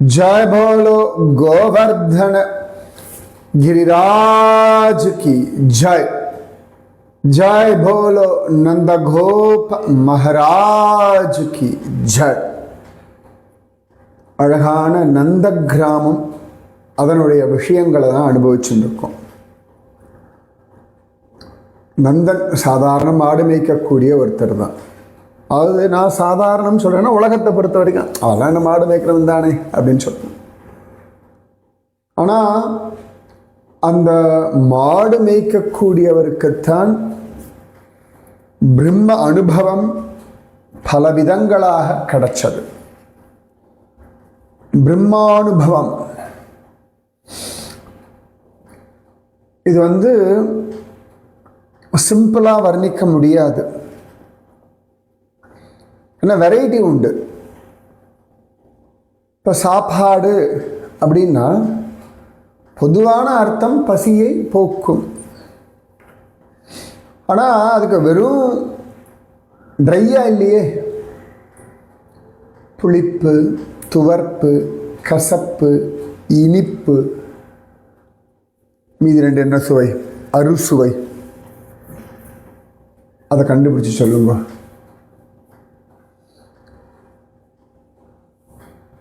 जय बोलो गोवर्धन गिरिराज की जय जय बोलो नंदगोप महाराज की ஜெய் அழகான நந்த கிராமம் அதனுடைய விஷயங்களை தான் அனுபவிச்சுட்டு இருக்கோம் நந்தன் சாதாரண மாடு மேய்க்கக்கூடிய ஒருத்தர் தான் அதாவது நான் சாதாரணம் சொல்கிறேன்னா உலகத்தை பொறுத்த வரைக்கும் அதெல்லாம் என்ன மாடு மேய்க்கிறவன் தானே அப்படின்னு சொல்கிறேன் ஆனால் அந்த மாடு மேய்க்கக்கூடியவருக்குத்தான் பிரம்ம அனுபவம் பல விதங்களாக கிடைச்சது. பிரம்மானுபவம். இது வந்து சிம்பிளாக வர்ணிக்க முடியாது. ஏன்னா வெரைட்டி உண்டு. இப்போ சாப்பாடு அப்படின்னா பொதுவான அர்த்தம் பசியை போக்கும். ஆனால் அதுக்கு வெறும் ட்ரையாக இல்லையே. புளிப்பு துவர்ப்பு கசப்பு இனிப்பு மீதி ரெண்டு என்ன சுவை? அறுசுவை. அதை கண்டுபிடிச்சி சொல்லுங்க.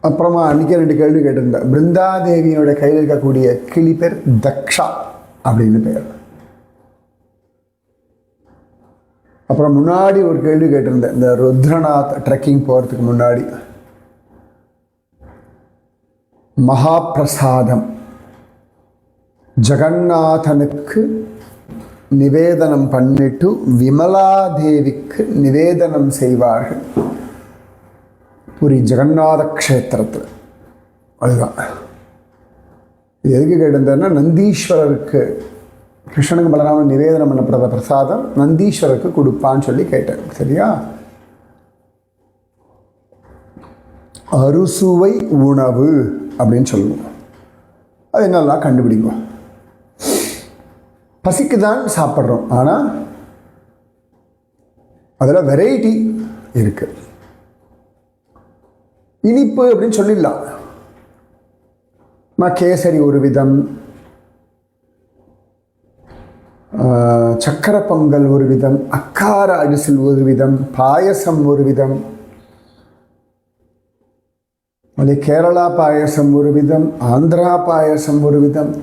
அப்புறமா அன்றைக்கே ரெண்டு கேள்வி கேட்டிருந்தேன். பிருந்தாதேவியோட கையில் இருக்கக்கூடிய கிளி பேர் தக்ஷா அப்படின்னு பெயர் அப்புறம் முன்னாடி ஒரு கேள்வி கேட்டிருந்தேன். இந்த ருத்ரநாத் ட்ரெக்கிங் போகிறதுக்கு முன்னாடி. மகாபிரசாதம். ஜெகநாதனுக்கு நிவேதனம் பண்ணிட்டு விமலாதேவிக்கு நிவேதனம் செய்வார்கள். புரி ஜெகநாத க்ஷேத்திரத்தில். அதுதான். இது எதுக்கு கேட்டிருந்தேன்னா நந்தீஸ்வரருக்கு கிருஷ்ணனுக்கு பலராமன் நிவேதனம் பண்ணப்படுற பிரசாதம் நந்தீஸ்வரருக்கு கொடுப்பான்னு சொல்லி கேட்டேன் சரியா? அறுசுவை உணவு அப்படின்னு சொல்லணும் அது என்னெல்லாம் கண்டுபிடிக்கும்? பசிக்கு தான் சாப்பிட்றோம். ஆனால் அதில் வெரைட்டி இருக்குது இனிப்பு அப்படின்னு சொல்லிடலாம். நான் கேசரி ஒரு விதம். ஆஹ், பொங்கல் ஒரு விதம். அக்கார அரிசில் ஒரு விதம். பாயசம் ஒரு விதம். அது கேரளா பாயசம் ஒரு விதம். ஆந்திரா பாயசம் ஒரு விதம்.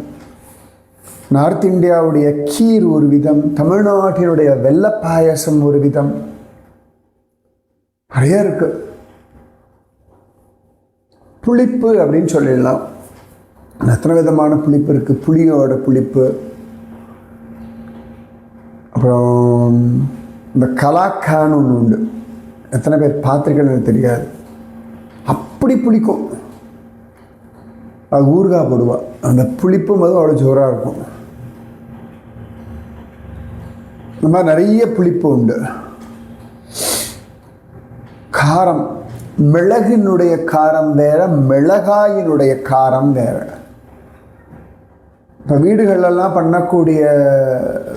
நார்த் இந்தியாவுடைய கீர் ஒரு விதம். தமிழ்நாட்டினுடைய வெள்ள பாயசம் ஒரு விதம். நிறைய இருக்கு. புளிப்பு அப்படின்னு சொல்லிடலாம். எத்தனை விதமான புளிப்பு இருக்குது புளியோட புளிப்பு. அப்புறம் இந்த கலாக்கான்னு ஒன்று உண்டு. எத்தனை பேர் பார்த்துருக்கேன்னு எனக்கு தெரியாது. அப்படி பிடிக்கும் அது ஊறுகாய் போடுவாள் அந்த புளிப்பும் அது அவ்வளோ ஜோராக இருக்கும். இந்த மாதிரி நிறைய புளிப்பு உண்டு. காரம். மிளகினுடைய காரம் வேற மிளகாயினுடைய காரம் வேற. இப்போ வீடுகளெல்லாம் பண்ணக்கூடிய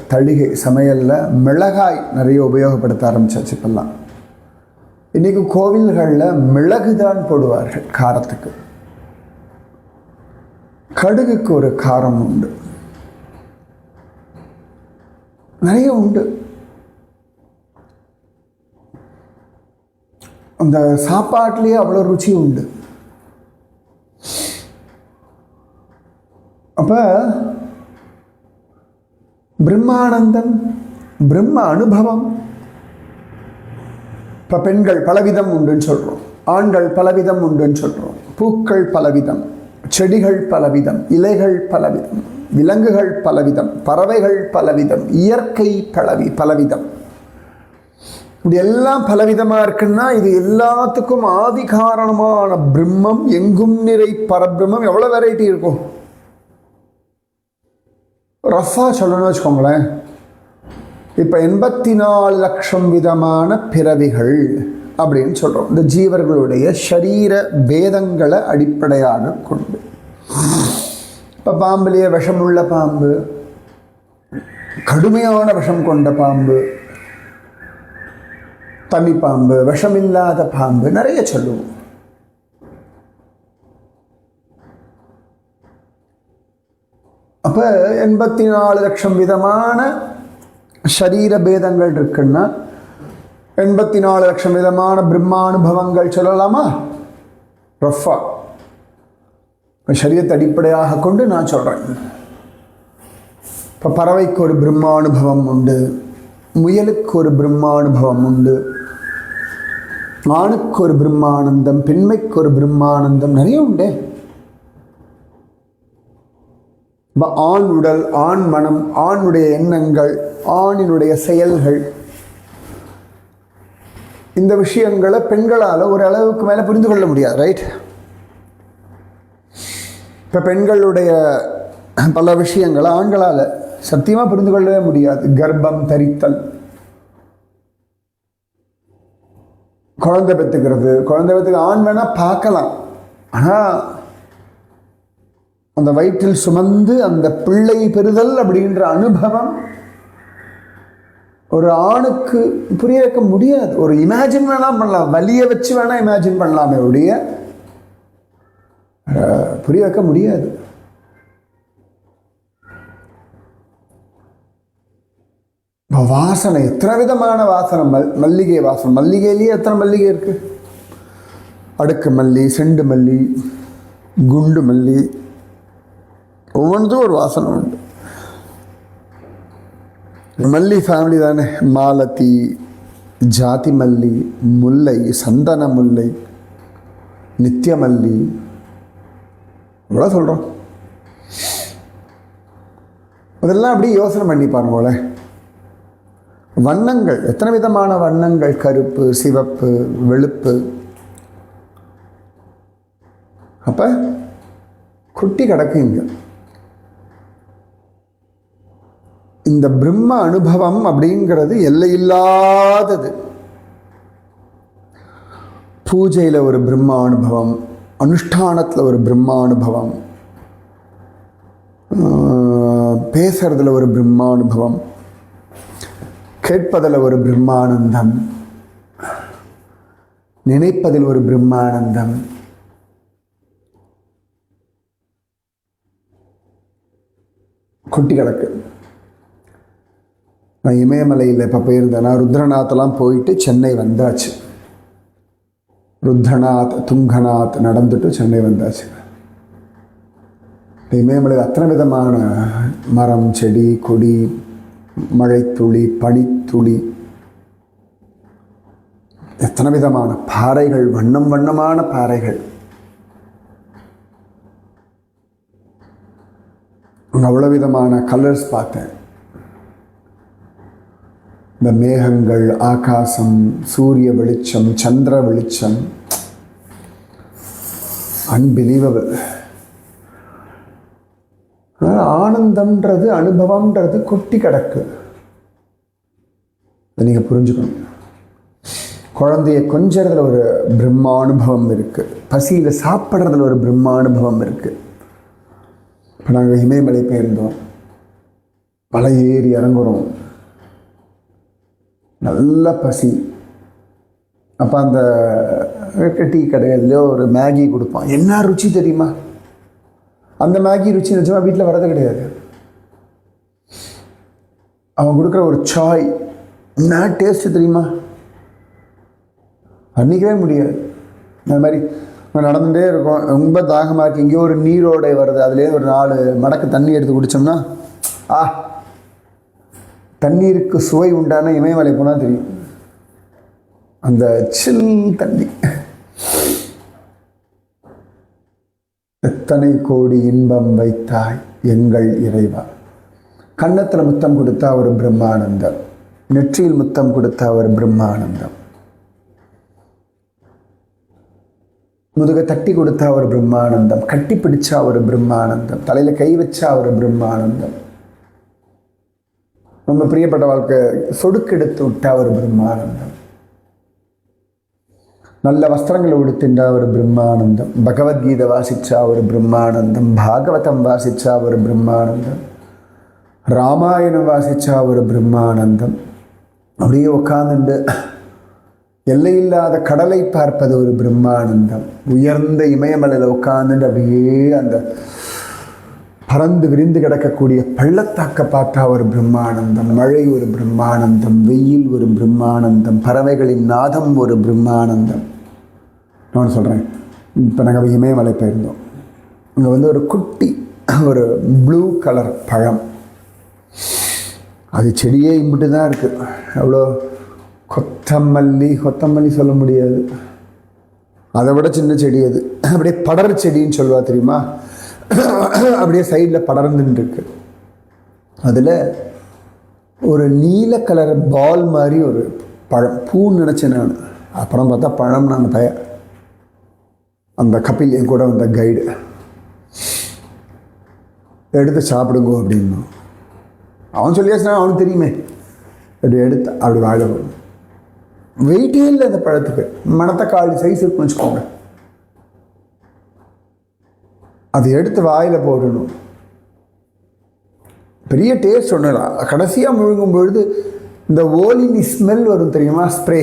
தளிகை சமையலில் மிளகாய் நிறைய உபயோகப்படுத்த ஆரம்பிச்சாச்சு இப்பெல்லாம். இன்னைக்கு கோவில்களில் மிளகு தான் போடுவார்கள் காரத்துக்கு. கடுகுக்கு ஒரு காரம் உண்டு. நிறைய உண்டு. அந்த சாப்பாட்டிலேயே அவ்வளோ ருச்சி உண்டு. அப்போ பிரம்மானந்தம் பிரம்ம அனுபவம். இப்போ பெண்கள் பலவிதம் உண்டுன்னு சொல்கிறோம் ஆண்கள் பலவிதம் உண்டுன்னு சொல்கிறோம் பூக்கள் பலவிதம் செடிகள் பலவிதம் இலைகள் பலவிதம் விலங்குகள் பலவிதம் பறவைகள் பலவிதம் இயற்கை பலவி பலவிதம். இப்படி எல்லாம் பலவிதமாக இருக்குன்னா இது எல்லாத்துக்கும் ஆதி காரணமான பிரம்மம் எங்கும் நிறை பரபிரம்மம். எவ்வளோ வெரைட்டி இருக்கும்? ரஃபா சொல்லணும்னு வச்சுக்கோங்களேன். இப்போ எண்பத்தி நாலு லட்சம் விதமான பிறவிகள் அப்படின்னு சொல்கிறோம் இந்த ஜீவர்களுடைய ஷரீர பேதங்களை அடிப்படையாக கொண்டு. இப்போ பாம்புலேயே விஷமுள்ள பாம்பு கடுமையான விஷம் கொண்ட பாம்பு தமி பாம்பு விஷமில்லாத பாம்பு நிறைய சொல்லுவோம். அப்போ எண்பத்தி நாலு லட்சம் விதமான சரீர பேதங்கள் இருக்குன்னா எண்பத்தி நாலு லட்சம் விதமான பிரம்மானுபவங்கள் சொல்லலாமா? ரஃபா. சரீரத்தை அடிப்படையாக கொண்டு நான் சொல்கிறேன் இப்போ பறவைக்கு ஒரு பிரம்மானுபவம் உண்டு முயலுக்கு ஒரு பிரம்மானுபவம் உண்டு ஆணுக்கு ஒரு பிரம்மானந்தம் பெண்மைக்கு ஒரு பிரம்மானந்தம் நிறைய உண்டே. ஆண் உடல் ஆண் மனம் ஆணுடைய எண்ணங்கள் ஆணினுடைய செயல்கள். இந்த விஷயங்களை பெண்களால் ஒரு அளவுக்கு மேலே புரிந்து கொள்ள முடியாது ரைட் இப்போ பெண்களுடைய பல விஷயங்களை ஆண்களால் சத்தியமாக புரிந்து கொள்ளவே முடியாது. கர்ப்பம் தரித்தல் குழந்தை பெற்றுக்கிறது. குழந்தை பெற்றுக்க ஆண் வேணால் பார்க்கலாம். ஆனால் அந்த வயிற்றில் சுமந்து அந்த பிள்ளை பெறுதல் அப்படின்ற அனுபவம் ஒரு ஆணுக்கு புரிய வைக்க முடியாது. ஒரு இமேஜின் வேணால் பண்ணலாம். வலியை வச்சு வேணால் இமேஜின் பண்ணலாமே ஒழிய புரிய வைக்க முடியாது. இப்போ வாசனை எத்தனை விதமான வாசனை? மல் மல்லிகை வாசனை. மல்லிகையிலேயே எத்தனை மல்லிகை இருக்குது அடுக்கு மல்லி செண்டு மல்லி குண்டு மல்லி. ஒவ்வொன்றுக்கும் ஒரு வாசனை உண்டு. மல்லி ஃபேமிலி தானே? மாலதி ஜாதி மல்லி முல்லை சந்தன முல்லை நித்திய மல்லி. இவ்வளோ சொல்கிறோம் அதெல்லாம் அப்படியே யோசனை பண்ணி பாருங்களேன். வண்ணங்கள் எத்தனை விதமான வண்ணங்கள்? கருப்பு சிவப்பு வெளுப்பு. அப்போ குட்டி கிடக்கு இங்கே. இந்த பிரம்ம அனுபவம் அப்படிங்கிறது எல்லையில்லாதது. பூஜையில் ஒரு பிரம்ம அனுபவம் அனுஷ்டானத்தில் ஒரு பிரம்ம அனுபவம் ஆஹ், பேசுறதுல ஒரு பிரம்மானுபவம் கேட்பதில் ஒரு பிரம்மானந்தம் நினைப்பதில் ஒரு பிரம்மானந்தம் குட்டி கிடக்கு. நான் இமயமலையில் இப்போ போயிருந்தேன் நான் ருத்ரநாத்லாம் போயிட்டு சென்னை வந்தாச்சு. ருத்ரநாத் துங்கநாத் நடந்துட்டு சென்னை வந்தாச்சு. இமயமலையில் அத்தனை விதமான மரம் செடி கொடி மழைத்துளி பனித்துளி. எத்தனை விதமான பாறைகள் வண்ணம் வண்ணமான பாறைகள். அவ்வளோ விதமான கலர்ஸ் பார்த்தேன். இந்த மேகங்கள் ஆகாசம் சூரிய வெளிச்சம் சந்திர வெளிச்சம். அன்பிலீவபிள் ஆனந்தம்ன்றது அனுபவம்ன்றது கொட்டி கிடக்கு. இதை நீங்கள் புரிஞ்சுக்கணும். குழந்தைய கொஞ்சறதுல ஒரு பிரம்மானுபவம் இருக்குது பசியில் சாப்பிட்றதுல ஒரு பிரம்மானுபவம் இருக்குது இப்போ நாங்கள் இமயமலை போயிருந்தோம். மலை ஏறி இறங்குறோம். நல்ல பசி. அப்போ அந்த டீ கடையிலையோ ஒரு மேகி கொடுப்பான். என்ன ருச்சி தெரியுமா? அந்த மேகி ருச்சி நிஜமா வீட்டில் வரது கிடையாது. அவன் கொடுக்குற ஒரு சாய் என்ன டேஸ்ட் தெரியுமா? வர்ணிக்கவே முடியாது. அது மாதிரி நடந்துகிட்டே இருக்கோம். ரொம்ப தாகமாக இருக்கு. எங்கேயோ ஒரு நீரோடை வருது. அதுலேயே ஒரு நாலு மடக்கு தண்ணி எடுத்து குடித்தோம்னா ஆ தண்ணீருக்கு சுவை உண்டான இமயமலை போனால் தெரியும். அந்த சில் தண்ணி. எத்தனை கோடி இன்பம் வைத்தாய் எங்கள் இறைவா? கன்னத்தில் முத்தம் கொடுத்தா ஒரு பிரம்மானந்தம். நெற்றியில் முத்தம் கொடுத்தா ஒரு பிரம்மானந்தம். முதுக தட்டி கொடுத்தா ஒரு பிரம்மானந்தம். கட்டி பிடிச்சா ஒரு பிரம்மானந்தம். தலையில் கை வச்சா ஒரு பிரம்மானந்தம். ரொம்ப பிரியப்பட்ட வாழ்க்கை சொடுக்கெடுத்து விட்டா ஒரு பிரம்மானந்தம். நல்ல வஸ்திரங்களை உடுத்தின்றா ஒரு பிரம்மானந்தம். பகவத்கீதை வாசிச்சா ஒரு பிரம்மானந்தம். பாகவதம் வாசிச்சா ஒரு பிரம்மானந்தம். ராமாயணம் வாசிச்சா ஒரு பிரம்மானந்தம். அப்படியே உட்காந்துண்டு எல்லையில்லாத கடலை பார்ப்பது ஒரு பிரம்மானந்தம். உயர்ந்த இமயமலையில் உட்காந்துட்டு அப்படியே அந்த பறந்து விரிந்து கிடக்கக்கூடிய பள்ளத்தாக்க பார்த்தா ஒரு பிரம்மானந்தம். மழை ஒரு பிரம்மானந்தம். வெயில் ஒரு பிரம்மானந்தம். பறவைகளின் நாதம் ஒரு பிரம்மானந்தம். நான் சொல்கிறேன் இப்போ நாங்கள் இமயமலை போயிருந்தோம். அங்கே வந்து ஒரு குட்டி ஒரு ப்ளூ கலர் பழம். அது செடியே இம்பிட்டு தான் இருக்குது அவ்வளோ கொத்தமல்லி கொத்தமல்லி சொல்ல முடியாது. அதை விட சின்ன செடி அது. அப்படியே படர் செடின்னு சொல்லுவா தெரியுமா? அப்படியே சைடில் படர்ந்துட்டுருக்கு அதில் ஒரு நீல கலர் பால் மாதிரி ஒரு பழம். பூன்னு நினச்சேன் நான். அப்புறம் பார்த்தா பழம் நான் பய. அந்த கபில் என் கூட வந்த கைடு எடுத்து சாப்பிடுங்க அப்படின்னு. அவன் சொல்லியாச்சுனா அவனுக்கு தெரியுமே. அப்படி எடுத்து அப்படி வாழ வெயிட்டே இல்லை அந்த பழத்துக்கு. மணத்தக்காளி சைஸ் இருக்குன்னு வச்சுக்கோங்க. அதை எடுத்து வாயில் போடணும். பெரிய டேஸ்ட் ஒன்றும் கடைசியாக முழுங்கும் பொழுது இந்த ஓலினி ஸ்மெல் வரும் தெரியுமா? ஸ்ப்ரே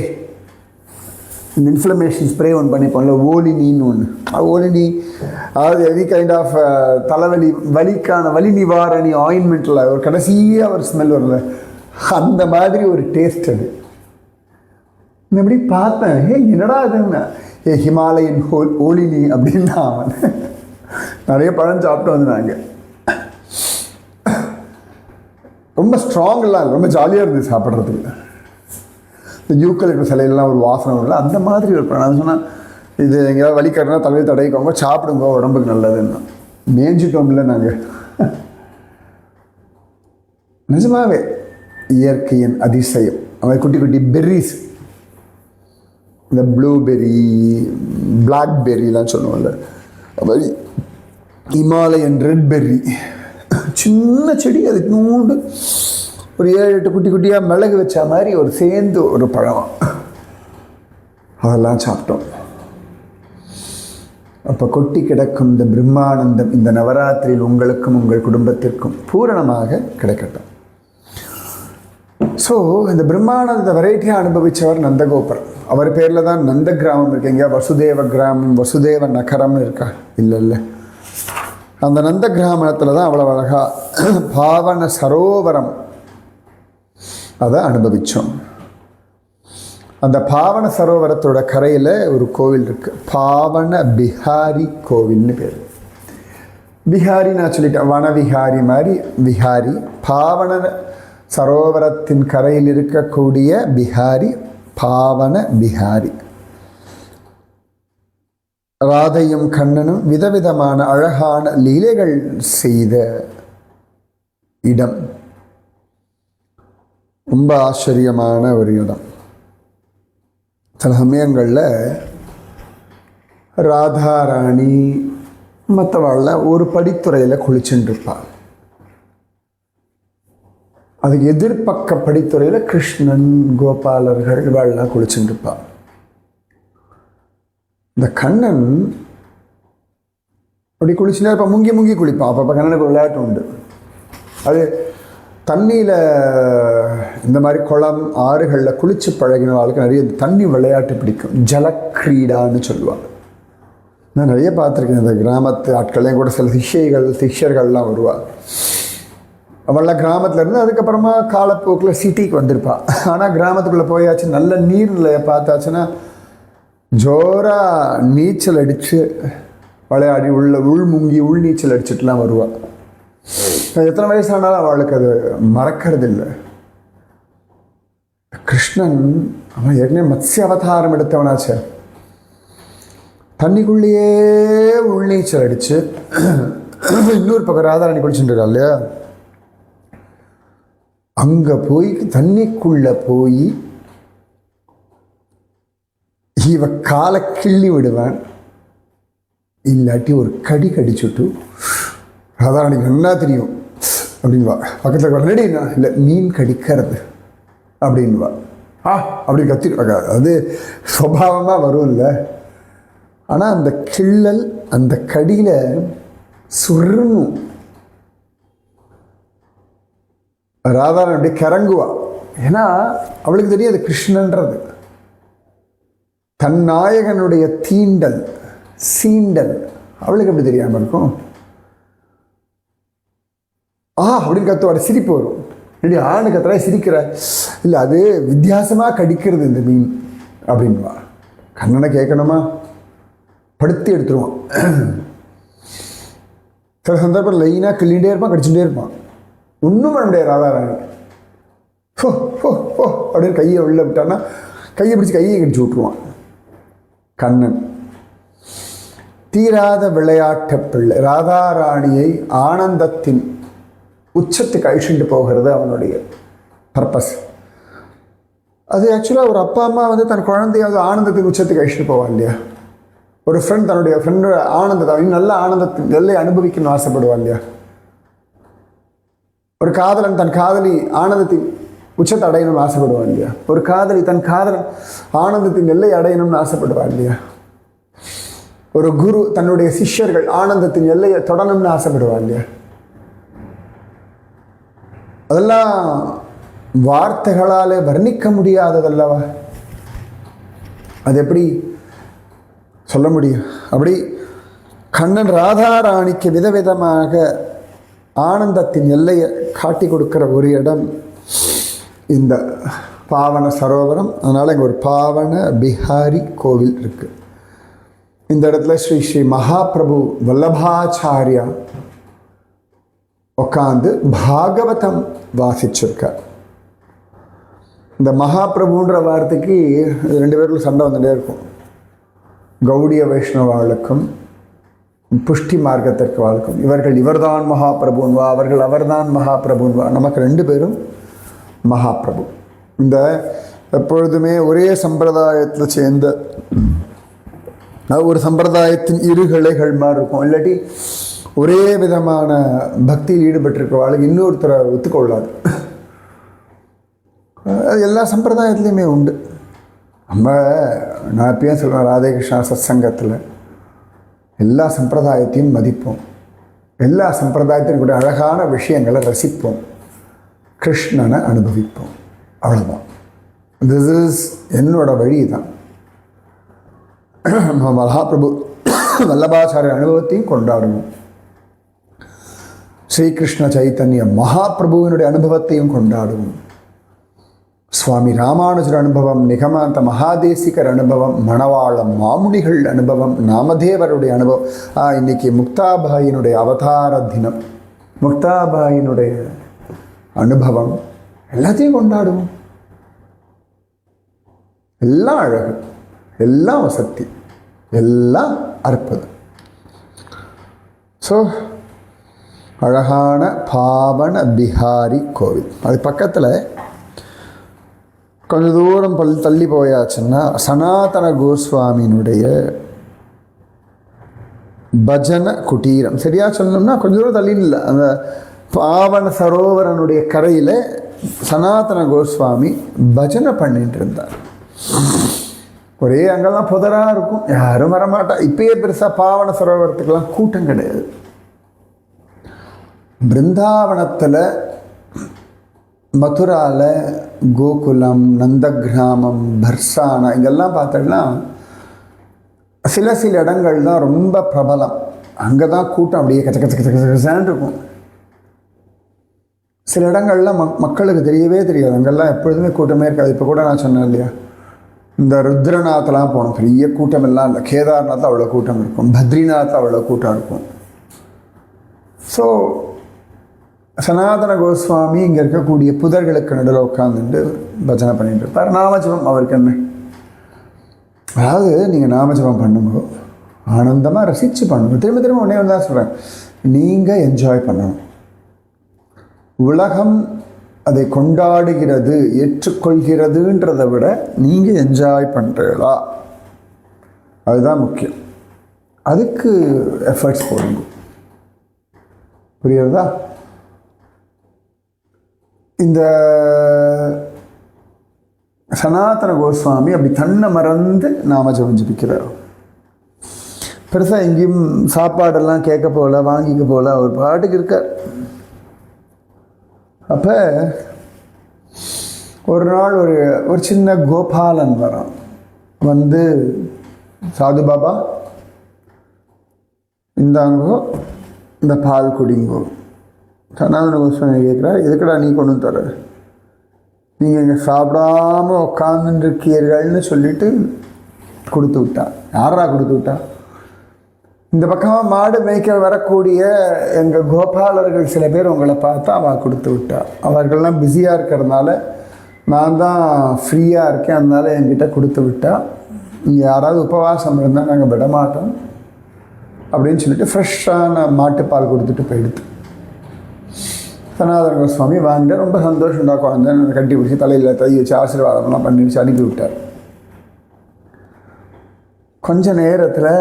இந்த இன்ஃப்ளமேஷன் ஸ்ப்ரே ஒன்று பண்ணிப்போம்ல ஓலினின்னு ஒன்று ஓலினி அதாவது எனி கைண்ட் ஆஃப் தலைவலி வலிக்கான வலி நிவாரணி ஆயின்மெண்ட்டில் ஒரு கடைசியாக ஒரு ஸ்மெல் வரல அந்த மாதிரி ஒரு டேஸ்ட் அது. நான் இப்படி பார்த்தேன் ஏ என்னடா இதுன்னு? ஏ ஹிமாலயன் ஹோல் ஓலினி அப்படின்னா அவன். நிறைய பழம் சாப்பிட்டு வந்தாங்க ரொம்ப ஸ்ட்ராங் ரொம்ப ஜாலியாக இருந்தது சாப்பிட்றதுக்கு. இந்த இருக்கிற சிலையெல்லாம் ஒரு வாசனை வரல அந்த மாதிரி ஒரு நான் சொன்னால் இது எங்கேயாவது வலிக்கறனா தலையில் தடைக்கோங்க சாப்பிடுங்க உடம்புக்கு நல்லதுன்னா. மேய்ஞ்சிட்டோம்ல நாங்கள் நிஜமாவே இயற்கையின் அதிசயம். அவை குட்டி குட்டி பெர்ரிஸ் இந்த ப்ளூபெர்ரி பிளாக்பெர்ரிலாம் சொல்லுவோம்ல. மாதிரி இமாலயன் ரெட் பெர்ரி சின்ன செடி அது நூண்டு. ஒரு ஏழு எட்டு குட்டி குட்டியாக மிளகு வச்ச மாதிரி ஒரு சேர்ந்து ஒரு பழம். அதெல்லாம் சாப்பிட்டோம். அப்போ கொட்டி கிடக்கும் இந்த பிரம்மானந்தம் இந்த நவராத்திரியில் உங்களுக்கும் உங்கள் குடும்பத்திற்கும் பூரணமாக கிடைக்கட்டும். ஸோ இந்த பிரம்மானந்த வெரைட்டியாக அனுபவித்தவர் நந்தகோபர் அவர் பேரில் தான் நந்த கிராமம் இருக்கு. எங்கேயா வசுதேவ கிராமம் வசுதேவ நகரம்னு இருக்கா? இல்லை இல்லை அந்த நந்த கிராமத்தில் தான் அவ்வளோ அழகாக பாவன சரோவரம் அதை அனுபவித்தோம் அந்த பாவன சரோவரத்தோட கரையில் ஒரு கோவில் இருக்குது பாவன பிஹாரி கோவில்னு பேர். பிஹாரி நான் சொல்லிட்டேன். வனவிஹாரி மாதிரி விஹாரி. பாவன சரோவரத்தின் கரையில் இருக்கக்கூடிய பிஹாரி பாவன பிஹாரி ராதையும் கண்ணனும் விதவிதமான அழகான லீலைகள் செய்த இடம். ரொம்ப ஆச்சரியமான ஒரு இடம். சில சமயங்களில் ராதாராணி மற்றவாழ்ல ஒரு படித்துறையில் குளிச்சுட்டுருப்பாள் அது அதுக்கு எதிர்பக்க படித்துறையில் கிருஷ்ணன் கோபாலர்கள் இவாள்லாம் குளிச்சுட்டுருப்பாள் இந்த கண்ணன் அப்படி குளிச்சுனா இப்போ முங்கி முங்கி குளிப்பான். அப்போ கண்ணனுக்கு விளையாட்டு உண்டு. அது தண்ணியில் இந்த மாதிரி குளம் ஆறுகளில் குளிச்சு பழகின ஆளுக்கு நிறைய தண்ணி விளையாட்டு பிடிக்கும். ஜலக்கிரீடான்னு சொல்லுவாங்க. நான் நிறைய பார்த்துருக்கேன். இந்த கிராமத்து ஆட்கள்லேயும் கூட சில சிஷ்யைகள் சிஷ்யர்கள்லாம் வருவாள் அவள்லாம் கிராமத்தில் இருந்து அதுக்கப்புறமா காலப்போக்கில் சிட்டிக்கு வந்திருப்பாள் ஆனால் கிராமத்துக்குள்ளே போயாச்சு நல்ல நீர்நிலையை பார்த்தாச்சுன்னா ஜோராக நீச்சல் அடித்து விளையாடி உள்ள உள் முங்கி உள் நீச்சல் அடிச்சுட்டுலாம் வருவாள் எத்தனை வயசானாலும் அவளுக்கு அது மறக்கிறது இல்லை கிருஷ்ணன் அவன் ஏற்கனவே மத்ஸ்ய அவதாரம் எடுத்தவனாச்சே. தண்ணிக்குள்ளேயே உள்நீச்சல் அடித்து இன்னொரு பக்கம் ராதாராணி குளிச்சுட்டு இருக்கா இல்லையா? அங்கே போய் தண்ணிக்குள்ளே போய் இவ காலை கிள்ளி விடுவேன். இல்லாட்டி ஒரு கடி கடிச்சுட்டு ராதாராணிக்கு நல்லா தெரியும். அப்படின்வா பக்கத்தில் ரெடி இல்லை மீன் கடிக்கிறது. அப்படின்வா ஆ அப்படி கத்தி அது சுவாவமாக இல்லை ஆனால் அந்த கிள்ளல் அந்த கடியில் சுருணும். ராதாரன் அப்படியே கரங்குவா ஏன்னா அவளுக்கு தெரியும் அது கிருஷ்ணன்றது. தன் நாயகனுடைய தீண்டல் சீண்டல். அவளுக்கு எப்படி தெரியாமல் இருக்கும்? ஆ அப்படின்னு கத்துவார். சிரிப்பு வரும். ரெடி ஆணு கத்துறா சிரிக்கிற. இல்லை அது வித்தியாசமாக கடிக்கிறது இந்த மீன் அப்படின்வா கண்ணனை கேட்கணுமா? படுத்தி எடுத்துருவான். சில சந்தர்ப்பம் லைனாக கிள்ளிகிட்டே இருப்பான் கடிச்சுட்டே இருப்பான். ஒன்றும் பண்ண முடியாது ராதாராணி ஹோ ஹோ ஹோ அப்படின்னு கையை உள்ள விட்டான்னா கையை பிடிச்சி கையை கடிச்சு விட்ருவான் கண்ணன். தீராத விளையாட்ட பிள்ளை ராதாராணியை ஆனந்தத்தின் உச்சத்துக்கு அழிச்சுட்டு போகிறது அவனுடைய பர்பஸ் அது ஆக்சுவலாக ஒரு அப்பா அம்மா வந்து தன் குழந்தையாவது ஆனந்தத்துக்கு உச்சத்துக்கு அழிச்சுட்டு போவான் இல்லையா? ஒரு ஃப்ரெண்ட் தன்னுடைய ஃப்ரெண்டோட ஆனந்தத்தை அவன் நல்ல ஆனந்தத்தின் நெல்லை அனுபவிக்கணும்னு ஆசைப்படுவான் இல்லையா? ஒரு காதலன் தன் காதலி ஆனந்தத்தின் உச்சத்தை அடையணும்னு ஆசைப்படுவான் இல்லையா? ஒரு காதலி தன் காதலன் ஆனந்தத்தின் எல்லை அடையணும்னு ஆசைப்படுவான் இல்லையா? ஒரு குரு தன்னுடைய சிஷ்யர்கள் ஆனந்தத்தின் எல்லையை தொடணும்னு ஆசைப்படுவான் இல்லையா? அதெல்லாம் வார்த்தைகளால் வர்ணிக்க முடியாததல்லவா? அது எப்படி சொல்ல முடியும்? அப்படி கண்ணன் ராதாராணிக்கு விதவிதமாக ஆனந்தத்தின் எல்லையை காட்டி கொடுக்குற ஒரு இடம் இந்த பாவன சரோவரம். அதனால் இங்கே ஒரு பாவன பிஹாரி கோவில் இருக்குது இந்த இடத்துல ஸ்ரீ ஸ்ரீ மகாபிரபு வல்லபாச்சாரியா உட்காந்து பாகவதம் வாசிச்சிருக்கார் இந்த மகாபிரபுன்ற வார்த்தைக்கு ரெண்டு பேருக்கும் சண்டை வந்துட்டே இருக்கும். கௌடிய வைஷ்ணவாளுக்கும் புஷ்டி மார்க்கத்திற்கு வாழ்க்கும் இவர்கள் இவர்தான் மகாபிரபுன்வா அவர்கள் அவர்தான் மகாபிரபுன்வா. நமக்கு ரெண்டு பேரும் மகாபிரபு. இந்த எப்பொழுதுமே ஒரே சம்பிரதாயத்தில் சேர்ந்த ஒரு சம்பிரதாயத்தின் இரு கிளைகள் மாதிரி இருக்கும். இல்லாட்டி ஒரே விதமான பக்தியில் ஈடுபட்டிருக்கிறவாளுக்கு இன்னொருத்தரை ஒத்துக்கொள்ளாது. அது எல்லா சம்பிரதாயத்துலேயுமே உண்டு. நம்ம நான் எப்பயும் சொல்லுவேன் ராதேகிருஷ்ணா சத்சங்கத்தில் எல்லா சம்பிரதாயத்தையும் மதிப்போம். எல்லா சம்பிரதாயத்தின் கூட அழகான விஷயங்களை ரசிப்போம். கிருஷ்ணனை அனுபவிப்போம். அவ்வளோதான் திஸ் இஸ் என்னோட வழி தான் மகாபிரபு வல்லபாச்சாரிய அனுபவத்தையும் கொண்டாடணும். ஸ்ரீகிருஷ்ண சைத்தன்ய மகாபிரபுவினுடைய அனுபவத்தையும் கொண்டாடுவோம். சுவாமி ராமானுஜர் அனுபவம் நிகமாந்த மகாதேசிகர் அனுபவம் மணவாளம் மாமுனிகள் அனுபவம் நாமதேவருடைய அனுபவம். இன்னைக்கு முக்தாபாயினுடைய அவதார தினம். முக்தாபாயினுடைய அனுபவம் எல்லாத்தையும் கொண்டாடுவோம். எல்லாம் அழகு எல்லாம் வசதி எல்லாம் அற்புதம். ஸோ அழகான பாவன பிஹாரி கோவில். அது பக்கத்தில் கொஞ்சம் தூரம் பல் தள்ளி போயாச்சுன்னா சனாதன கோஸ்வாமியினுடைய பஜன குட்டீரம் சரியாக சொல்லணும்னா கொஞ்சம் தூரம் தள்ளி இல்லை அந்த பாவன சரோவரனுடைய கரையில் சனாதன கோஸ்வாமி பஜனை பண்ணிட்டு இருந்தார். ஒரே அங்கெல்லாம் புதராக இருக்கும். யாரும் வரமாட்டா. இப்பயே பெருசாக பாவன சரோவரத்துக்கெல்லாம் கூட்டம் கிடையாது. பிருந்தாவனத்தில் மதுராவில் கோகுலம் நந்தகிராமம் பர்சானா இங்கெல்லாம் பார்த்தோம்னா சில சில இடங்கள் தான் ரொம்ப பிரபலம். அங்கே தான் கூட்டம் அப்படியே கச்ச கச்ச கச்ச கச்சன்னு இருக்கும். சில இடங்கள்லாம் மக் மக்களுக்கு தெரியவே தெரியாது. அங்கெல்லாம் எப்பொழுதுமே கூட்டமே இருக்காது. இப்போ கூட நான் சொன்னேன் இல்லையா? இந்த ருத்ரநாத்லாம் போனோம். பெரிய கூட்டம் எல்லாம் இல்லை. கேதார்நாத் அவ்வளோ கூட்டம் இருக்கும். பத்ரிநாத் அவ்வளோ கூட்டம் இருக்கும். ஸோ சனாதன கோஸ்வாமி இங்கே இருக்கக்கூடிய புதர்களுக்கு நடுவில் உட்காந்துட்டு பஜனை பண்ணிட்டு இருப்பார். நாமஜபம் அவருக்கு என்ன? அதாவது நீங்கள் நாமஜபம் பண்ணும்போது ஆனந்தமாக ரசித்து பண்ணணும் திரும்ப திரும்ப ஒன்றே ஒன்று தான் சொல்கிறேன் நீங்கள் என்ஜாய் பண்ணணும். உலகம் அதை கொண்டாடுகிறது ஏற்றுக்கொள்கிறதுன்றதை விட நீங்கள் என்ஜாய் பண்ணுறீங்களா அதுதான் முக்கியம். அதுக்கு எஃபர்ட்ஸ் போடுங்க. புரியுறதா இந்த சனாதன கோஸ்வாமி அப்படி தன்னை மறந்து நாம ஜபிக்கிறார் பெருசாக எங்கேயும் சாப்பாடெல்லாம் கேட்க போகல வாங்கிக்க போகல அவர் பாட்டுக்கு இருக்கார். அப்போ ஒரு நாள் ஒரு ஒரு சின்ன கோபாலன் வரான். வந்து சாது பாபா இந்தாங்கோ இந்த பால் குடிங்கோ. சனாதன கோஸ்வாமி கேட்குறார் எதுக்குடா நீ கொண்டு வந்து தர? நீங்கள் இங்கே சாப்பிடாம உட்காந்துருக்கீர்கள்னு சொல்லிட்டு கொடுத்து விட்டா. யாரா கொடுத்து விட்டா? இந்த பக்கமாக மாடு மேய்க்க வரக்கூடிய எங்கள் கோபாலர்கள் சில பேர் உங்களை பார்த்தா அவள் கொடுத்து விட்டா. அவர்கள்லாம் பிஸியாக இருக்கிறதுனால நான் தான் ஃப்ரீயாக இருக்கேன் அதனால் என்கிட்ட கொடுத்து விட்டா. இங்கே யாராவது உபவாசம் இருந்தால் நாங்கள் விட மாட்டோம் அப்படின்னு சொல்லிட்டு ஃப்ரெஷ்ஷான மாட்டுப்பால் கொடுத்துட்டு போயிடுது. சனாதன கோஸ்வாமி வாங்கிட்டு ரொம்ப சந்தோஷம்டா குழந்தை கட்டி பிடிச்சி தலையில் தை வச்சு ஆசீர்வாதம்லாம் பண்ணி வச்சு அனுப்பி விட்டார் கொஞ்ச நேரத்தில்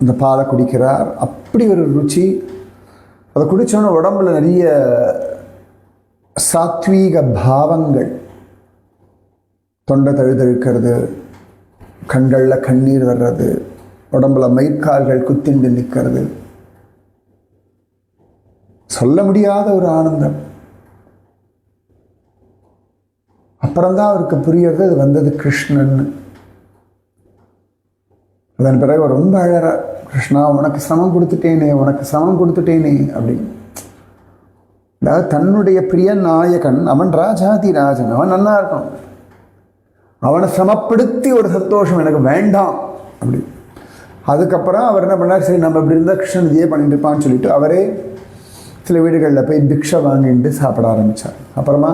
இந்த பாலை குடிக்கிறார் அப்படி ஒரு ருச்சி அதை குடித்தோன்னே உடம்புல நிறைய சாத்வீக பாவங்கள் தொண்டை தழுதழுக்கிறது கண்களில் கண்ணீர் வர்றது உடம்புல மயிர்கால்கள் குத்திண்டு நிற்கிறது சொல்ல முடியாத ஒரு ஆனந்தம். அப்புறம்தான் அவருக்கு புரியறது அது வந்தது கிருஷ்ணன் அதன் பிறகு ரொம்ப அழற கிருஷ்ணா உனக்கு சமம் கொடுத்துட்டேனே உனக்கு சமம் கொடுத்துட்டேனே அப்படின்னு அதாவது தன்னுடைய பிரிய நாயகன் அவன் ராஜாதி ராஜன் அவன் நல்லா இருக்கணும். அவனை சமப்படுத்தி ஒரு சந்தோஷம் எனக்கு வேண்டாம் அப்படி. அதுக்கப்புறம் அவர் என்ன பண்ணார் சரி நம்ம இப்படி இருந்தால் கிருஷ்ணன் இதையே பண்ணிட்டு இருப்பான்னு சொல்லிட்டு அவரே சில வீடுகளில் போய் பிக்ஷை வாங்கிட்டு சாப்பிட ஆரம்பித்தார் அப்புறமா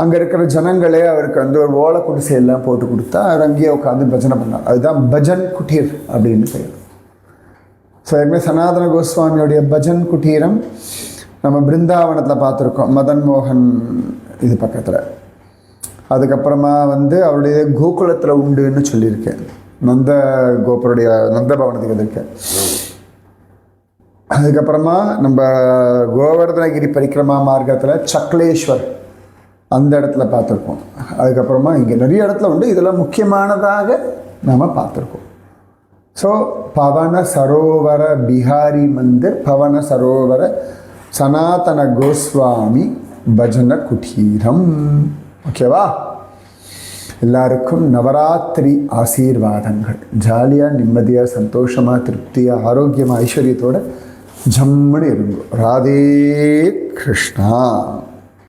அங்கே இருக்கிற ஜனங்களே அவருக்கு வந்து ஒரு ஓலை குடிசையெல்லாம் போட்டு கொடுத்தா அவர் அங்கேயே உட்காந்து பஜனை பண்ணார். அதுதான் பஜன் குட்டீர் அப்படின்னு பெயர் ஸோ ஏற்கனவே சனாதன கோஸ்வாமியோடைய பஜன் குட்டீரம் நம்ம பிருந்தாவனத்தில் பார்த்துருக்கோம். மதன் மோகன் இது பக்கத்தில். அதுக்கப்புறமா வந்து அவருடைய கோகுலத்தில் உண்டுன்னு சொல்லியிருக்கேன். நந்த கோபுருடைய நந்த பவனத்துக்கு வந்திருக்கேன். அதுக்கப்புறமா நம்ம கோவர்தனகிரி பரிக்கிரமா மார்க்கத்தில் சக்லேஸ்வர் அந்த இடத்துல பார்த்துருக்கோம். அதுக்கப்புறமா இங்கே நிறைய இடத்துல உண்டு. இதெல்லாம் முக்கியமானதாக நாம் பார்த்துருக்கோம். ஸோ பவன சரோவர பிஹாரி மந்திர் பவன சரோவர சனாதன கோஸ்வாமி பஜன குட்டீரம் ஓகேவா எல்லாருக்கும் நவராத்திரி ஆசீர்வாதங்கள். ஜாலியாக நிம்மதியாக சந்தோஷமாக திருப்தியாக ஆரோக்கியமாக ஐஸ்வர்யத்தோடு ஜம்முன்னு இருங்கோ ராதே கிருஷ்ணா